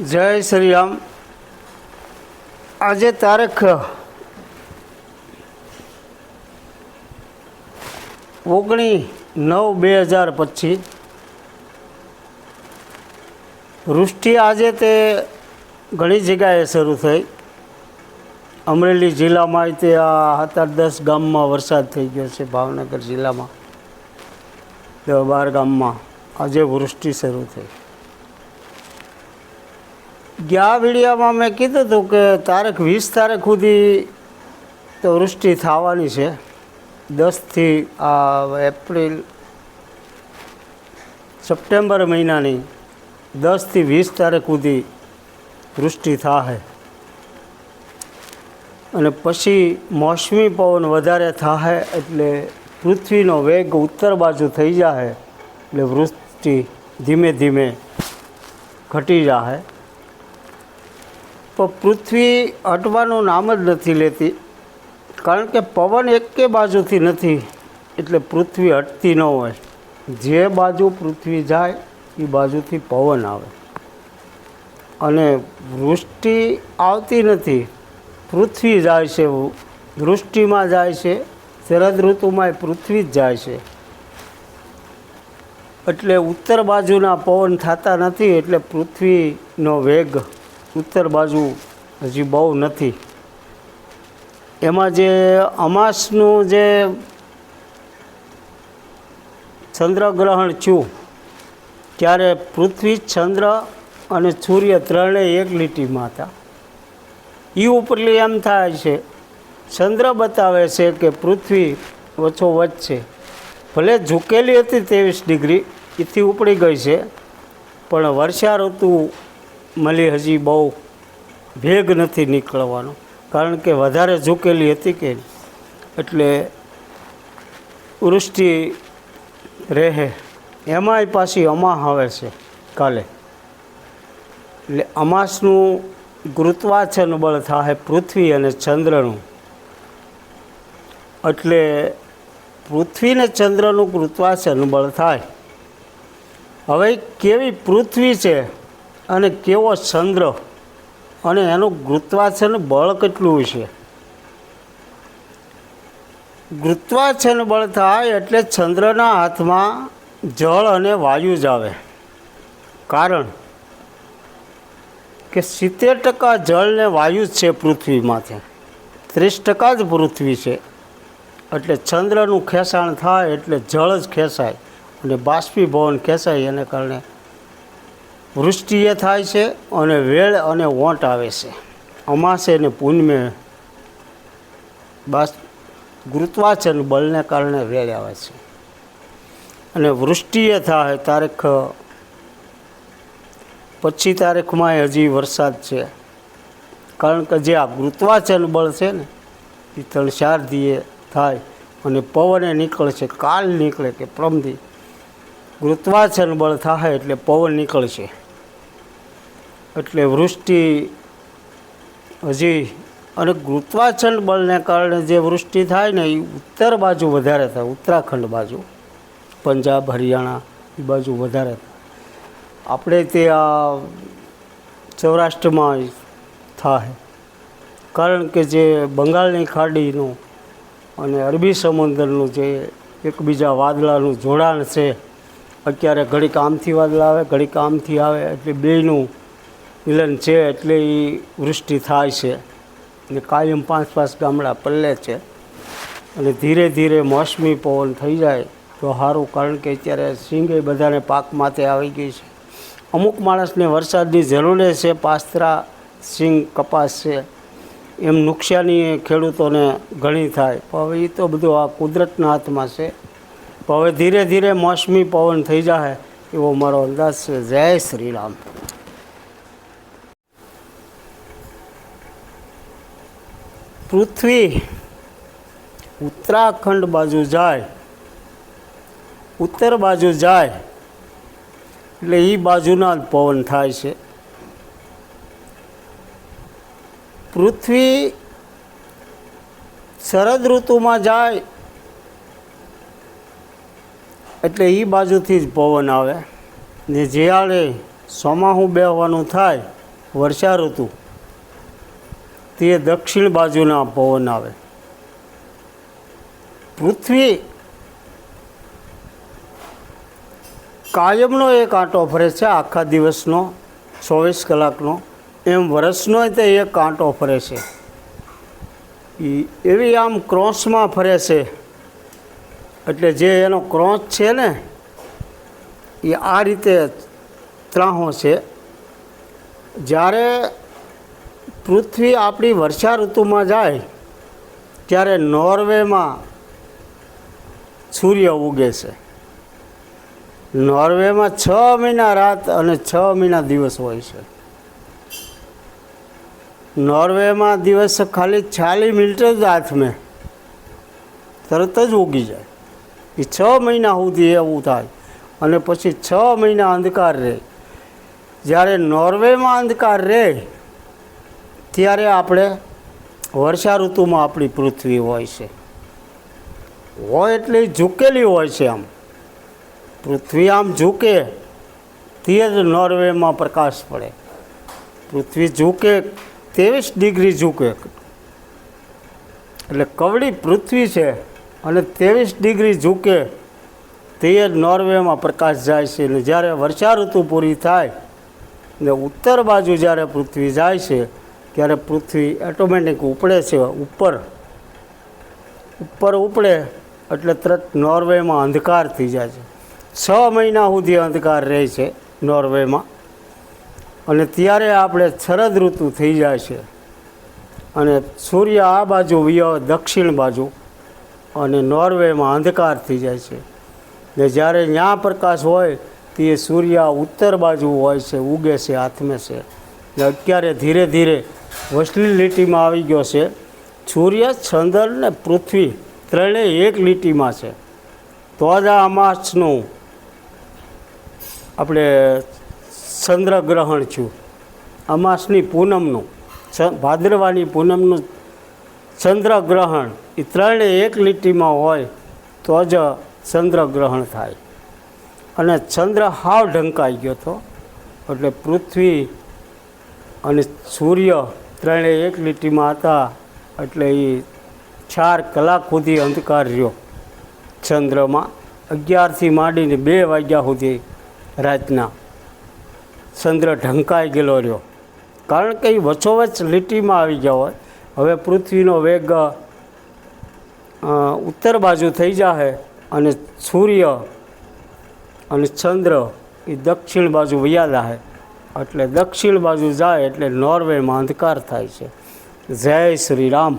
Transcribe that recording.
જય શ્રી રામ. આજે તારીખ, ઓગણી નવ બે હજાર પચીસ. વૃષ્ટિ આજે તે ઘણી જગ્યાએ શરૂ થઈ. અમરેલી જિલ્લામાં તે આ સાત આઠ દસ ગામમાં વરસાદ થઈ ગયો છે, ભાવનગર જિલ્લામાં. દસ બાર ગામમાં આજે વૃષ્ટિ શરૂ થઈ. ગયા વિડીયામાં મેં કીધું હતું કે તારીખ વીસ તારીખ સુધી તો વૃષ્ટિ થવાની છે. દસથી, આ, એપ્રિલ, સપ્ટેમ્બર મહિનાની દસથી વીસ તારીખ સુધી વૃષ્ટિ થાય અને પછી મોસમી પવન વધારે થાય એટલે પૃથ્વીનો વેગ ઉત્તર બાજુ થઈ જાય એટલે વૃષ્ટિ ધીમે ધીમે ઘટી જાય પણ પૃથ્વી હટવાનું નામ જ નથી લેતી. કારણ કે પવન એકે બાજુથી નથી, એટલે પૃથ્વી હટતી ન હોય. જે બાજુ પૃથ્વી જાય, એ બાજુથી પવન આવે. અને વૃષ્ટિ આવતી નથી, પૃથ્વી જાય છે. વૃષ્ટિમાં જાય છે, શરદ ઋતુમાં પૃથ્વી જ જાય છે. એટલે ઉત્તર બાજુના પવન થતા નથી, એટલે પૃથ્વીનો વેગ ઉત્તર બાજુ હજી બહુ નથી. એમાં જે અમાસનું જે ચંદ્રગ્રહણ થયું, ત્યારે પૃથ્વી ચંદ્ર અને સૂર્ય ત્રણેય એક લીટીમાં હતા. એ ઉપરલી એમ થાય છે, ચંદ્ર બતાવે છે કે પૃથ્વી ઓછો વચ્ચે ભલે ઝૂકેલી હતી ત્રેવીસ ડિગ્રી, એથી ઉપડી ગઈ છે, પણ વર્ષા ઋતુ મળી હજી બહુ ભેગ નથી નીકળવાનો. કારણ કે વધારે ઝૂકેલી હતી કે એટલે વૃષ્ટિ રહે. એમાંય પાછી અમાહ આવે છે કાલે. એટલે અમાસનું ગુરુત્વાચન બળ થાય પૃથ્વી અને ચંદ્રનું. એટલે પૃથ્વીને ચંદ્રનું ગુરુત્વાચન બળ થાય. હવે કેવી પૃથ્વી છે? અને કેવો ચંદ્ર અને એનું ગુરુત્વાચન બળ કેટલું છે? ગુરુત્વાચન બળ થાય એટલે ચંદ્રના હાથમાં જળ અને વાયુ જ આવે. કારણ કે સિત્તેર ટકા જળ ને વાયુ જ છે પૃથ્વીમાંથી. ત્રીસ ટકા જ પૃથ્વી છે. એટલે ચંદ્રનું ખેંચાણ થાય એટલે જળ જ ખેંચાય. અને બાષ્પીભવન ખેંચાય એને કારણે વૃષ્ટિએ થાય છે અને વેળ અને વોંટ આવે છે. અમાસે અને પૂનમે બાસ ગુરુત્વાચન બળને કારણે વેળ આવે છે. અને વૃષ્ટિએ થાય તારીખ પછી તારીખમાં હજી વરસાદ છે. કારણ કે જે આ ગુરુત્વાચન બળ છે ને, એ ત્રણ ચાર થાય અને પવને નીકળશે કાલ નીકળે કે પ્રમદી. ગુરુત્વાચન બળ થાય એટલે પવન નીકળશે એટલે વૃષ્ટિ હજી અને ગુરુત્વાચન બળને કારણે જે વૃષ્ટિ થાય ને એ ઉત્તર બાજુ વધારે થાય, ઉત્તરાખંડ બાજુ. પંજાબ, હરિયાણા એ બાજુ વધારે થાય. આપણે તે આ સૌરાષ્ટ્રમાં થાય. કારણ કે જે બંગાળની ખાડીનું અને અરબી સમુદ્રનું જે એકબીજા વાદળાનું જોડાણ છે, અત્યારે ઘડીક આમથી વાદળા આવે, ઘડીક આમથી આવે, એટલે બેયનું મિલન છે એટલે એ વૃષ્ટિ થાય છે. અને કાયમ પાંચ પાંચ ગામડા પલ્લે છે. અને ધીરે ધીરે મોસમી પવન થઈ જાય તો સારું કારણ કે અત્યારે સિંગે બધાને પાક માથે આવી ગઈ છે. અમુક માણસને વરસાદની જરૂર છે, પાસ્ત્રા, સિંગ, કપાસ છે. એમ નુકસાની ખેડૂતોને ઘણી થાય. હવે એ તો બધું આ કુદરતના હાથમાં છે. હવે ધીરે ધીરે મોસમી પવન થઈ જાય એવો મારો અંદાજ છે. જય શ્રી રામ પૃથ્વી ઉત્તરાખંડ બાજુ જાય, ઉત્તર બાજુ જાય, એટલે એ બાજુના જ પવન થાય છે. પૃથ્વી શરદ ઋતુમાં જાય, એટલે એ બાજુથી જ પવન આવે. ને જ્યારે ચોમાસું બેહવાનું થાય, વર્ષા ઋતુ. તે દક્ષિણ બાજુના પવન આવે. પૃથ્વી કાયમનો એક આંટો ફરે છે, આખા દિવસનો, ચોવીસ કલાકનો. એમ વર્ષનો તે એક આંટો ફરે છે. એવી આમ ક્રોસમાં ફરે છે, એટલે જે એનો ક્રોસ છે ને એ આ રીતે ત્રાહો છે. જ્યારે પૃથ્વી આપણી વર્ષા ઋતુમાં જાય, ત્યારે નોર્વેમાં સૂર્ય ઉગે છે. નોર્વેમાં છ મહિના રાત અને છ મહિના દિવસ હોય છે. નોર્વેમાં દિવસ ખાલી ચાલીસ મિનિટ જ હાથમાં તરત જ ઉગી જાય. એ છ મહિના સુધી એવું થાય અને પછી છ મહિના અંધકાર રહે. જ્યારે નોર્વેમાં અંધકાર રહે ત્યારે આપણે વર્ષા ઋતુમાં આપણી પૃથ્વી હોય છે. હોય એટલે ઝૂકેલી હોય છે આમ. પૃથ્વી આમ ઝૂકે તે જ નોર્વેમાં પ્રકાશ પડે. પૃથ્વી ઝૂકે ત્રેવીસ ડિગ્રી ઝૂકે. એટલે કવડી પૃથ્વી છે અને ત્રેવીસ ડિગ્રી ઝૂકે તે જ નોર્વેમાં પ્રકાશ જાય છે. ને જ્યારે વર્ષા ઋતુ પૂરી થાય, ને ઉત્તર બાજુ જ્યારે પૃથ્વી જાય છે ત્યારે પૃથ્વી ઓટોમેટિક ઉપડે છે, ઉપર. ઉપર ઉપડે એટલે તરત નોર્વેમાં અંધકાર થઈ જાય છે. છ મહિના સુધી અંધકાર રહે છે નોર્વેમાં. અને ત્યારે આપણે શરદ ઋતુ થઈ જાય છે. અને સૂર્ય આ બાજુ વ્ય દક્ષિણ બાજુ અને નોર્વેમાં અંધકાર થઈ જાય છે. ને જ્યારે ન્યા પ્રકાશ હોય, તે સૂર્ય ઉત્તર બાજુ હોય છે, ઉગે છે, હાથમે છે. ને અત્યારે ધીરે ધીરે વસલી લીટીમાં આવી ગયો છે. સૂર્ય, ચંદ્ર ને પૃથ્વી ત્રણેય એક લીટીમાં છે. તો જ આ અમાસનું આપણે ચંદ્રગ્રહણ થયું. અમાસની પૂનમનું ભાદરવાની પૂનમનું ચંદ્રગ્રહણ એ ત્રણેય એક લીટીમાં હોય તો જ ચંદ્રગ્રહણ થાય. અને ચંદ્ર હાવ ઢંકાઈ ગયો હતો. એટલે પૃથ્વી અને સૂર્ય ત્રણેય એક લીટીમાં હતા એટલે એ ચાર કલાક સુધી અંધકાર રહ્યો. ચંદ્રમાં અગિયારથી માંડીને બે વાગ્યા સુધી રાતના ચંદ્ર ઢંકાઈ ગયેલો રહ્યો. કારણ કે એ વચ્ચોવચ્ચ લીટીમાં આવી ગયા હોય, હવે પૃથ્વીનો વેગ ઉત્તર બાજુ થઈ જાહે અને સૂર્ય અને ચંદ્ર એ દક્ષિણ બાજુ વયા જાય એટલે દક્ષિણ બાજુ જાય એટલે નોર્વેમાં અંધકાર થાય છે. જય શ્રી રામ.